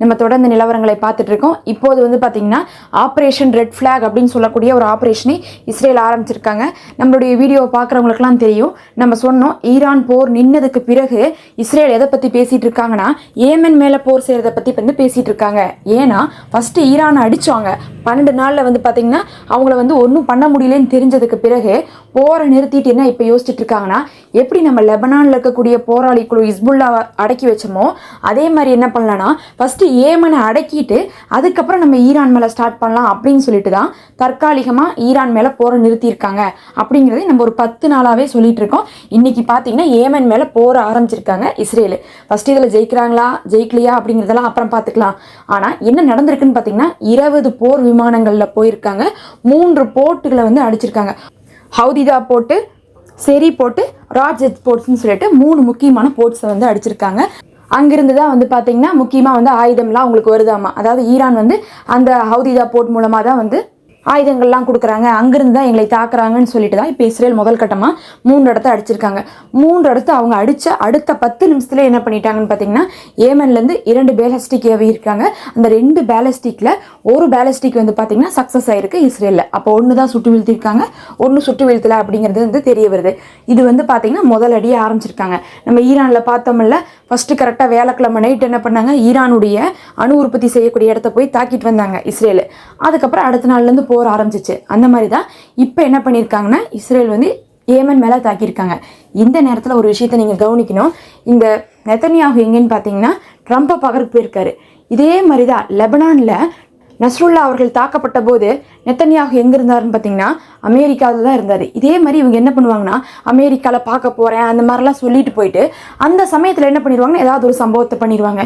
நம்ம தொடர்ந்து நிலவரங்களை பார்த்துட்டு இருக்கோம். இப்போது வந்து பார்த்தீங்கன்னா ஆப்ரேஷன் ரெட் ஃப்ளாக் அப்படின்னு சொல்லக்கூடிய ஒரு ஆப்ரேஷனை இஸ்ரேல் ஆரம்பிச்சிருக்காங்க. நம்மளுடைய வீடியோவை பார்க்குறவங்களுக்குலாம் தெரியும். நம்ம சொன்னோம் ஈரான் போர் நின்னதுக்கு பிறகு இஸ்ரேல் எதை பற்றி பேசிகிட்டு இருக்காங்கன்னா ஏமன் மேலே போர் செய்கிறத பற்றி வந்து பேசிகிட்டு இருக்காங்க. ஏன்னா ஃபஸ்ட்டு ஈரானை அடித்தாங்க பன்னெண்டு நாளில் வந்து பார்த்தீங்கன்னா அவங்கள வந்து ஒன்றும் பண்ண முடியலன்னு தெரிஞ்சதுக்கு பிறகு போரை நிறுத்திட்டு என்ன இப்போ யோசிச்சுட்டு இருக்காங்கன்னா எப்படி நம்ம லெபனானில் இருக்கக்கூடிய போராளி குழு இஸ்புல்லா அடக்கி வச்சோமோ அதே மாதிரி என்ன பண்ணலன்னா ஃபஸ்ட்டு ஏமனை அடக்கிட்டு அதுக்கப்புறம் நம்ம ஈரான் மேலே ஸ்டார்ட் பண்ணலாம் அப்படின்னு சொல்லிட்டு தான் தற்காலிகமாக ஈரான் மேலே போரை நிறுத்தியிருக்காங்க அப்படிங்கிறதை நம்ம ஒரு பத்து நாளாகவே சொல்லிட்டு இருக்கோம். இன்னைக்கு பார்த்தீங்கன்னா ஏமன் மேலே போர ஆரம்பிச்சிருக்காங்க இஸ்ரேல். ஃபஸ்ட்டு இதில் ஜெயிக்கிறாங்களா? ஜெயிக்கலையா அப்படிங்கிறதெல்லாம் அப்புறம் பார்த்துக்கலாம் ஆனால் என்ன நடந்திருக்குன்னு பார்த்தீங்கன்னா இருபது போர் விமானங்களில் போயிருக்காங்க. மூன்று போட்டுகளை வந்து அடிச்சிருக்காங்க. ஹவுதிதா போட்டு செரி போட்டு ராஜெட் போர்ட்ஸ்னு சொல்லிட்டு மூணு முக்கியமான போர்ட்ஸை வந்து அடிச்சிருக்காங்க. அங்கிருந்து தான் வந்து பார்த்தீங்கன்னா முக்கியமாக வந்து ஆயுதம்லாம் அவங்களுக்கு வருதாமா? அதாவது ஈரான் வந்து அந்த ஹவுதிதா போர்ட் மூலமாக தான் வந்து ஆயுதங்கள்லாம் கொடுக்குறாங்க. அங்கிருந்து தான் எங்களை தாக்குறாங்கன்னு சொல்லிட்டு தான் இப்போ இஸ்ரேல் முதல் கட்டமாக மூன்று இடத்த அடிச்சிருக்காங்க. மூன்று இடத்த அவங்க அடித்த அடுத்த பத்து நிமிஷத்தில் என்ன பண்ணிட்டாங்கன்னு பார்த்தீங்கன்னா ஏமன்லேருந்து இரண்டு பேலஸ்டிக் ஏவி இருக்காங்க. அந்த ரெண்டு பேலஸ்டிக்கில் ஒரு பேலஸ்டிக் வந்து பார்த்தீங்கன்னா சக்ஸஸ் ஆகிருக்கு இஸ்ரேலில். அப்போ ஒன்று தான் சுட்டு வீழ்த்திருக்காங்க. ஒன்று சுட்டு வீழ்த்தல அப்படிங்கிறது வந்து தெரிய வருது. இது வந்து பார்த்தீங்கன்னா முதல் அடியே ஆரம்பிச்சிருக்காங்க. நம்ம ஈரானில் பார்த்தோம்ல ஃபஸ்ட்டு கரெக்டாக வேலைக்கிழமை நைட் என்ன பண்ணாங்க? ஈரானுடைய அணு உற்பத்தி செய்யக்கூடிய இடத்த போய் தாக்கிட்டு வந்தாங்க இஸ்ரேல். அதுக்கப்புறம் அடுத்த நாள்லேருந்து போர் ஆரம்பிச்சிச்சு. அந்த மாதிரி தான் இப்போ என்ன பண்ணியிருக்காங்கன்னா இஸ்ரேல் வந்து ஏமன் மேலே தாக்கியிருக்காங்க. இந்த நேரத்தில் ஒரு விஷயத்தை நீங்கள் கவனிக்கணும். இந்த நெத்தனியாகு எங்கேன்னு பார்த்தீங்கன்னா ட்ரம்ப்பை பகருக்கு போயிருக்காரு இதே மாதிரி தான் லெபனானில் நஸ்ருல்லா அவர்கள் தாக்கப்பட்ட போது நெத்தனியாக எங்கே இருந்தாருன்னு பார்த்தீங்கன்னா அமெரிக்காவில் தான் இருந்தார். இதே மாதிரி இவங்க என்ன பண்ணுவாங்கன்னா அமெரிக்காவில் பார்க்க போகிறேன் அந்த மாதிரிலாம் சொல்லிட்டு போயிட்டு அந்த சமயத்தில் என்ன பண்ணிடுவாங்கன்னா ஏதாவது ஒரு சம்பவத்தை பண்ணிடுவாங்க.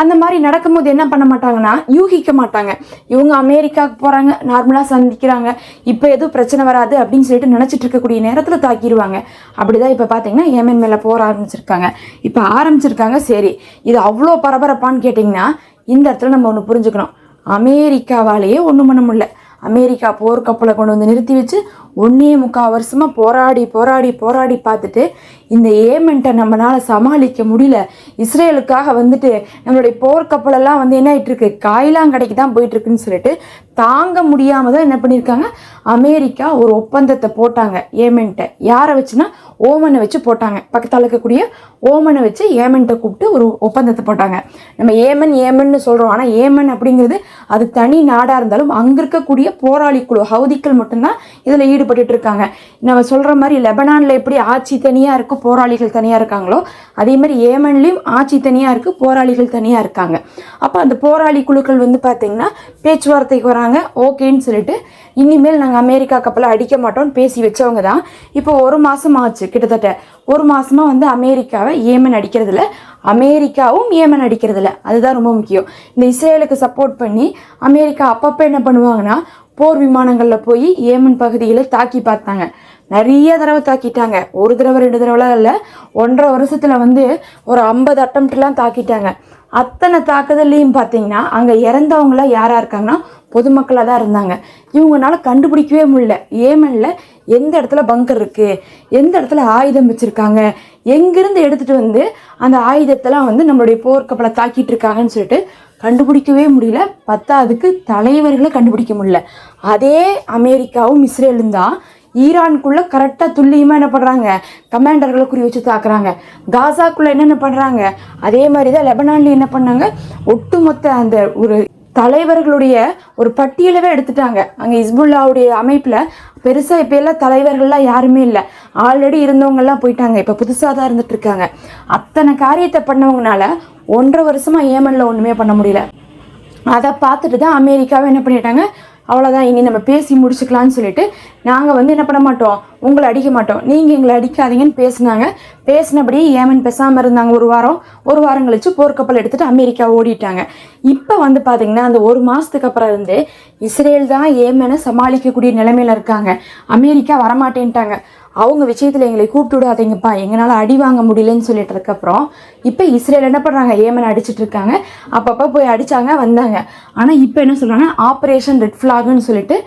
அந்த மாதிரி நடக்கும்போது என்ன பண்ண மாட்டாங்கன்னா யூகிக்க மாட்டாங்க. இவங்க அமெரிக்காவுக்கு போகிறாங்க நார்மலாக சந்திக்கிறாங்க. இப்போ எதுவும் பிரச்சனை வராது அப்படின்னு சொல்லிட்டு நினச்சிட்டு இருக்கக்கூடிய நேரத்தில் தாக்கிடுவாங்க. அப்படிதான் இப்போ பார்த்தீங்கன்னா ஏமன் மேலே போற ஆரம்பிச்சிருக்காங்க. இப்போ ஆரம்பிச்சிருக்காங்க சரி. இது அவ்வளோ பரபரப்பான்னு கேட்டிங்கன்னா இந்த இடத்துல நம்ம ஒன்று புரிஞ்சுக்கணும். அமெரிக்காவாலேயே ஒன்றும் பண்ண முடியல. அமெரிக்கா போர்க்கப்பலை கொண்டு வந்து நிறுத்தி வச்சு ஒன்றே முக்கால் வருஷமாக போராடி போராடி போராடி பார்த்துட்டு இந்த ஏமெண்ட்டை நம்மளால் சமாளிக்க முடியல. இஸ்ரேலுக்காக வந்துட்டு நம்மளுடைய போர்க்கப்பலெல்லாம் வந்து என்ன ஆகிட்டுருக்கு காயிலாங்கடைக்கு தான் போயிட்டுருக்குன்னு சொல்லிட்டு தாங்க முடியாமல் தான் என்ன பண்ணியிருக்காங்க அமெரிக்கா ஒரு ஒப்பந்தத்தை போட்டாங்க ஏமன்ட்ட. யாரை வச்சுன்னா? ஓமனை வச்சு போட்டாங்க. பக்கத்தில் இருக்கக்கூடிய ஓமனை வச்சு ஏமன்ட்ட கூப்பிட்டு ஒரு ஒப்பந்தத்தை போட்டாங்க. நம்ம ஏமன் ஏமன்னு சொல்கிறோம் ஆனால் ஏமன் அப்படிங்கிறது அது தனி நாடாக இருந்தாலும் அங்கே இருக்கக்கூடிய போராளி குழு ஹவுதிக்கள் மட்டும்தான் இதில் ஈடுபட்டு இருக்காங்க. நம்ம சொல்கிற மாதிரி லெபனானில் எப்படி ஆட்சி தனியாக இருக்கும் போராளிகள் தனியாக இருக்காங்களோ அதே மாதிரி ஏமன்லேயும் ஆட்சி தனியாக இருக்குது போராளிகள் தனியாக இருக்காங்க. அப்போ அந்த போராளி குழுக்கள் வந்து பார்த்திங்கன்னா பேச்சுவார்த்தைக்கு வராங்க. ஓகேன்னு சொல்லிட்டு இனிமேல் நாங்கள் அமெரிக்கா கப்பலை அடிக்க மாட்டோம்னு பேசி வச்சவங்க தான். இப்போ ஒரு மாதம் ஆச்சு கிட்டத்தட்ட. ஒரு மாதமாக வந்து அமெரிக்காவை ஏமன் அடிக்கிறதில்ல. அமெரிக்காவும் ஏமன் அடிக்கிறதில்ல. அதுதான் ரொம்ப முக்கியம். இந்த இஸ்ரேலுக்கு சப்போர்ட் பண்ணி அமெரிக்கா அப்பப்போ என்ன பண்ணுவாங்கன்னா போர் விமானங்களில் போய் ஏமன் பகுதியில் தாக்கி பார்த்தாங்க. நிறைய தடவை தாக்கிட்டாங்க. ஒரு தடவை ரெண்டு தடவைலாம் இல்லை. ஒன்றரை வருஷத்தில் வந்து ஒரு ஐம்பது அட்டம்ப்ட்லாம் தாக்கிட்டாங்க. அத்தனை தாக்குதல்லையும் பார்த்தீங்கன்னா அங்கே இறந்தவங்களாம் யாராக இருக்காங்கன்னா பொதுமக்களாக தான் இருந்தாங்க. இவங்கனால கண்டுபிடிக்கவே முடியல. ஏமனில் எந்த இடத்துல பங்கர் இருக்குது எந்த இடத்துல ஆயுதம் வச்சுருக்காங்க? எங்கேருந்து எடுத்துகிட்டு வந்து அந்த ஆயுதத்தெல்லாம் வந்து நம்மளுடைய போர்க்கப்பலை தாக்கிட்டு இருக்காங்கன்னு சொல்லிட்டு கண்டுபிடிக்கவே முடியல. பத்தாவதுக்கு தலைவர்களை கண்டுபிடிக்க முடியல. அதே அமெரிக்காவும் இஸ்ரேலும் தான் ஈரானுக்குள்ளே கரெக்டாக துல்லியமாக என்ன பண்ணுறாங்க கமாண்டர்களை குறி வச்சு தாக்குறாங்க. காசாக்குள்ளே என்னென்ன பண்ணுறாங்க அதே மாதிரி தான் லெபனான்லேயும் என்ன பண்ணாங்க? ஒட்டுமொத்த அந்த ஒரு தலைவர்களுடைய ஒரு பட்டியலவே எடுத்துட்டாங்க. அங்கே இஸ்புல்லாவுடைய அமைப்பில் பெருசாக இப்போ எல்லாம் தலைவர்கள்லாம் யாருமே இல்லை. ஆல்ரெடி இருந்தவங்கெல்லாம் போயிட்டாங்க. இப்போ புதுசாக தான் இருந்துட்டு இருக்காங்க. அத்தனை காரியத்தை பண்ணவங்கனால ஒன்றரை வருஷமாக ஏமனில் ஒன்றுமே பண்ண முடியல. அதை பார்த்துட்டு தான் அமெரிக்காவை என்ன பண்ணிட்டாங்க? அவ்வளோதான் இனி நம்ம பேசி முடிச்சுக்கலாம்னு சொல்லிட்டு நாங்கள் வந்து என்ன பண்ண மாட்டோம்? உங்களை அடிக்க மாட்டோம். நீங்கள் எங்களை அடிக்காதீங்கன்னு பேசுனாங்க. பேசினபடி ஏமன் பேசாமல் இருந்தாங்க ஒரு வாரம். ஒரு வாரம் கழிச்சு போர்க்கப்பல் எடுத்துகிட்டு அமெரிக்கா ஓடிட்டாங்க. இப்போ வந்து பார்த்திங்கன்னா அந்த ஒரு மாதத்துக்கு அப்புறம் இருந்து இஸ்ரேல் தான் ஏமனை சமாளிக்கக்கூடிய நிலைமையில் இருக்காங்க. அமெரிக்கா வரமாட்டேன்ட்டாங்க. அவங்க விஷயத்தில் எங்களை கூப்பிட்டு விடாதீங்கப்பா. எங்களால் அடி வாங்க முடியலன்னு சொல்லிட்டு இருக்கப்புறம் இப்போ இஸ்ரேல் என்ன பண்ணுறாங்க ஏமன் அடிச்சிட்டு இருக்காங்க. அப்பப்போ போய் அடித்தாங்க வந்தாங்க. ஆனால் இப்போ என்ன சொல்கிறாங்க ஆப்ரேஷன் ரெட் ஃப்ளாக்னு சொல்லிட்டு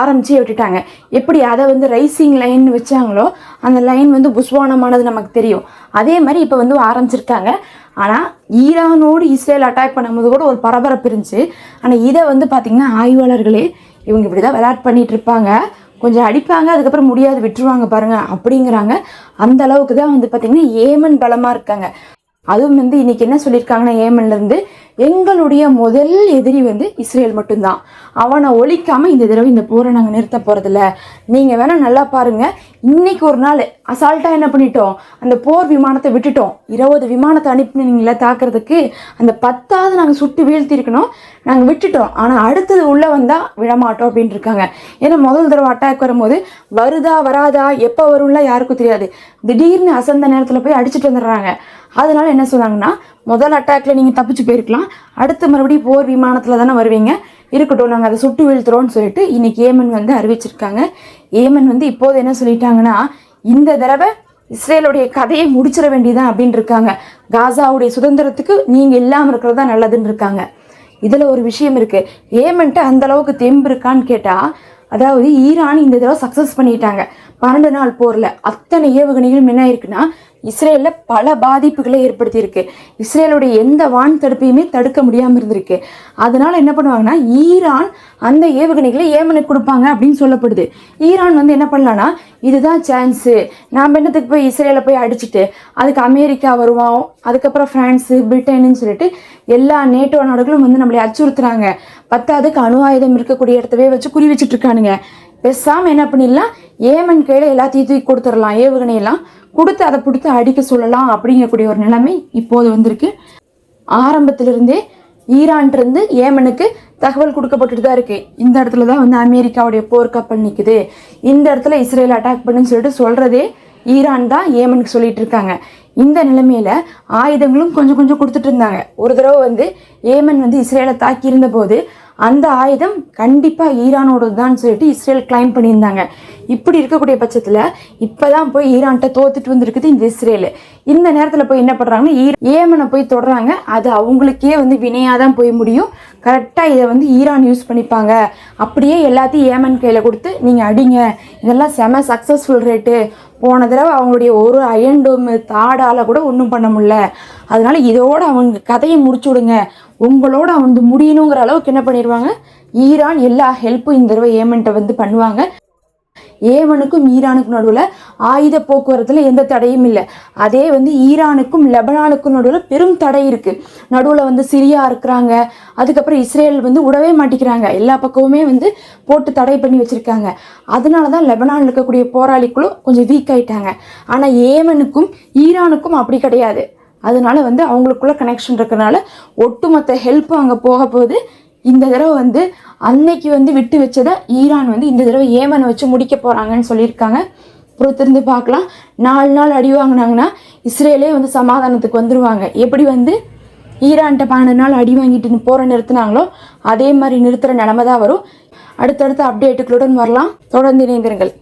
ஆரம்பித்து விட்டுட்டாங்க. எப்படி அதை வந்து ரைசிங் லைன் வச்சாங்களோ அந்த லைன் வந்து புஸ்வானமானது நமக்கு தெரியும். அதே மாதிரி இப்போ வந்து ஆரம்பிச்சிருக்காங்க. ஆனால் ஈரானோடு இஸ்ரேல் அட்டாக் பண்ணும்போது கூட ஒரு பரபரப்பு இருந்துச்சு. ஆனால் இதை வந்து பார்த்திங்கன்னா ஆய்வாளர்களே இவங்க இப்படி தான் விளையாட் பண்ணிகிட்டு இருப்பாங்க. கொஞ்சம் அடிப்பாங்க அதுக்கப்புறம் முடியாது விட்டுருவாங்க பாருங்க அப்படிங்கிறாங்க. அந்த அளவுக்கு தான் வந்து பார்த்திங்கன்னா ஏமன் பலமாக இருக்காங்க. அதுவும் வந்து இன்னைக்கு என்ன சொல்லியிருக்காங்கன்னா ஏமன்ல இருந்து எங்களுடைய முதல் எதிரி வந்து இஸ்ரேல் மட்டும்தான். அவனை ஒழிக்காமல் இந்த தடவை இந்த போரை நாங்கள் நிறுத்த போகிறதில்ல நீங்கள் வேணால் நல்லா பாருங்க. இன்றைக்கி ஒரு நாள் அசால்ட்டாக என்ன பண்ணிட்டோம்? அந்த போர் விமானத்தை விட்டுட்டோம். இருபது விமானத்தை அனுப்பினீங்களே தாக்குறதுக்கு அந்த பத்தாவது நாங்கள் சுட்டு வீழ்த்தி இருக்கணும் நாங்கள் விட்டுட்டோம். ஆனால் அடுத்தது உள்ளே வந்தால் விடமாட்டோம் அப்படின்ட்டு இருக்காங்க. ஏன்னா முதல் தடவை அட்டாக் வரும்போது வருதா வராதா எப்போ வரும்ல யாருக்கும் தெரியாது. திடீர்னு அசந்த நேரத்தில் போய் அடிச்சுட்டு வந்துடுறாங்க. அதனால என்ன சொன்னாங்கன்னா முதல் அட்டாக்ல நீங்கள் தப்பிச்சு போயிருக்கலாம். அடுத்த மறுபடியும் போர் விமானத்தில் தானே வருவீங்க. இருக்கட்டும் நாங்கள் அதை சுட்டு வீழ்த்துறோம்னு சொல்லிட்டு இன்னைக்கு ஏமன் வந்து அறிவிச்சிருக்காங்க. ஏமன் வந்து இப்போது என்ன சொல்லிட்டாங்கன்னா இந்த தடவை இஸ்ரேலுடைய கதையை முடிச்சிட வேண்டியதான் அப்படின்னு இருக்காங்க. காசாவுடைய சுதந்திரத்துக்கு நீங்கள் இல்லாமல் இருக்கிறது தான் நல்லதுன்னு இருக்காங்க. இதில் ஒரு விஷயம் இருக்குது ஏமன்ட்டு அந்த அளவுக்கு தெம்பு இருக்கான்னு கேட்டால் அதாவது ஈரான் இந்த தடவை சக்ஸஸ் பண்ணிட்டாங்க. பன்னெண்டு நாள் போரில் அத்தனை ஏவுகணைகளும் என்ன இருக்குன்னா இஸ்ரேலில் பல பாதிப்புகளை ஏற்படுத்தியிருக்கு. இஸ்ரேலுடைய எந்த வான் தடுப்பையுமே தடுக்க முடியாமல் இருந்திருக்கு. அதனால என்ன பண்ணுவாங்கன்னா ஈரான் அந்த ஏவுகணைகளை ஏமனுக்கு கொடுப்பாங்க அப்படின்னு சொல்லப்படுது. ஈரான் வந்து என்ன பண்ணலான்னா இதுதான் சான்ஸு நாம் என்னத்துக்கு போய் இஸ்ரேலை போய் அடிச்சுட்டு அதுக்கு அமெரிக்கா வருவோம் அதுக்கப்புறம் ஃப்ரான்ஸு பிரிட்டன்னு சொல்லிட்டு எல்லா நேட்டோ நாடுகளும் வந்து நம்மளை அச்சுறுத்துறாங்க. பத்தாவதுக்கு அணு ஆயுதம் இருக்கக்கூடிய இடத்தவே வச்சு குறி வச்சுட்டு இருக்கானுங்க. பேசாமல் என்ன பண்ணிடலாம்? ஏமன் கையில் எல்லாத்தையும் தூக்கி கொடுத்துடலாம். ஏவுகணையெல்லாம் கொடுத்து அதை பிடித்து அடிக்க சொல்லலாம் அப்படிங்கக்கூடிய ஒரு நிலைமை இப்போது வந்திருக்கு. ஆரம்பத்திலிருந்தே ஈரான்லேருந்து ஏமனுக்கு தகவல் கொடுக்கப்பட்டுட்டு தான் இருக்குது இந்த இடத்துல தான் வந்து அமெரிக்காவுடைய போர்க்கப்பல் நிற்குது இந்த இடத்துல இஸ்ரேல் அட்டாக் பண்ணுன்னு சொல்லிட்டு சொல்கிறதே ஈரான் தான் ஏமனுக்கு சொல்லிட்டு இருக்காங்க. இந்த நிலைமையில் ஆயுதங்களும் கொஞ்சம் கொஞ்சம் கொடுத்துட்டு இருந்தாங்க. ஒரு தடவை வந்து ஏமன் வந்து இஸ்ரேலை தாக்கியிருந்த போது அந்த ஆயுதம் கண்டிப்பாக ஈரானோடது தான் சொல்லிட்டு இஸ்ரேல் கிளைம் பண்ணியிருந்தாங்க. இப்படி இருக்கக்கூடிய பட்சத்தில் இப்போ தான் போய் ஈரான்கிட்ட தோத்துட்டு வந்திருக்குது இந்த இஸ்ரேல். இந்த நேரத்தில் போய் என்ன பண்ணுறாங்கன்னா ஈ ஏமனை போய் தொடுறாங்க. அது அவங்களுக்கே வந்து வினையாக தான் போய் முடியும். கரெக்டாக இதை வந்து ஈரான் யூஸ் பண்ணிப்பாங்க. அப்படியே எல்லாத்தையும் ஏமன் கையில் கொடுத்து நீங்கள் அடிங்க. இதெல்லாம் செம சக்ஸஸ்ஃபுல் ரேட்டு போன தடவை அவங்களுடைய ஒரு அயண்டும் தாடால் கூட ஒன்றும் பண்ண முடில அதனால இதோட அவங்க கதையை முடிச்சு விடுங்க உங்களோட வந்து முடியணுங்கிற அளவுக்கு என்ன பண்ணிடுவாங்க? ஈரான் எல்லா ஹெல்ப்பும் இந்த தடவை ஏமன்ட்ட வந்து பண்ணுவாங்க. ஏவனுக்கும் ஈரானுக்கும் நடுவில் ஆயுத போக்குவரத்தில் எந்த தடையும் இல்லை. அதே வந்து ஈரானுக்கும் லெபனானுக்கும் நடுவில் பெரும் தடை இருக்குது நடுவில் வந்து சிரியா இருக்கிறாங்க. அதுக்கப்புறம் இஸ்ரேல் வந்து விடவே மாட்டேங்கிறாங்க எல்லா பக்கமுமே வந்து போட்டு தடை பண்ணி வச்சுருக்காங்க. அதனால தான் லெபனானில் இருக்கக்கூடிய போராளிக்குழு கொஞ்சம் வீக் ஆயிட்டாங்க. ஆனால் ஏமனுக்கும் ஈரானுக்கும் அப்படி கிடையாது. அதனால வந்து அவங்களுக்குள்ள கனெக்ஷன் இருக்கிறனால ஒட்டுமொத்த ஹெல்ப்பும் அங்கே போக போகுது இந்த தடவை வந்து அன்னைக்கு வந்து விட்டு வச்சதை ஈரான் வந்து இந்த தடவை ஏமனை வச்சு முடிக்க போகிறாங்கன்னு சொல்லியிருக்காங்க. பொறுத்திருந்து பார்க்கலாம். நாலு நாள் அடி வாங்கினாங்கன்னா இஸ்ரேலே வந்து சமாதானத்துக்கு வந்துடுவாங்க எப்படி வந்து ஈரான்கிட்ட பன்னெண்டு நாள் அடி வாங்கிட்டு போகிற நிறுத்தினாங்களோ அதே மாதிரி நிறுத்துகிற நிலமை தான் வரும். அடுத்தடுத்த அப்டேட்டுகளுடன் வரலாம். தொடர்ந்து இணைந்திருங்கள்.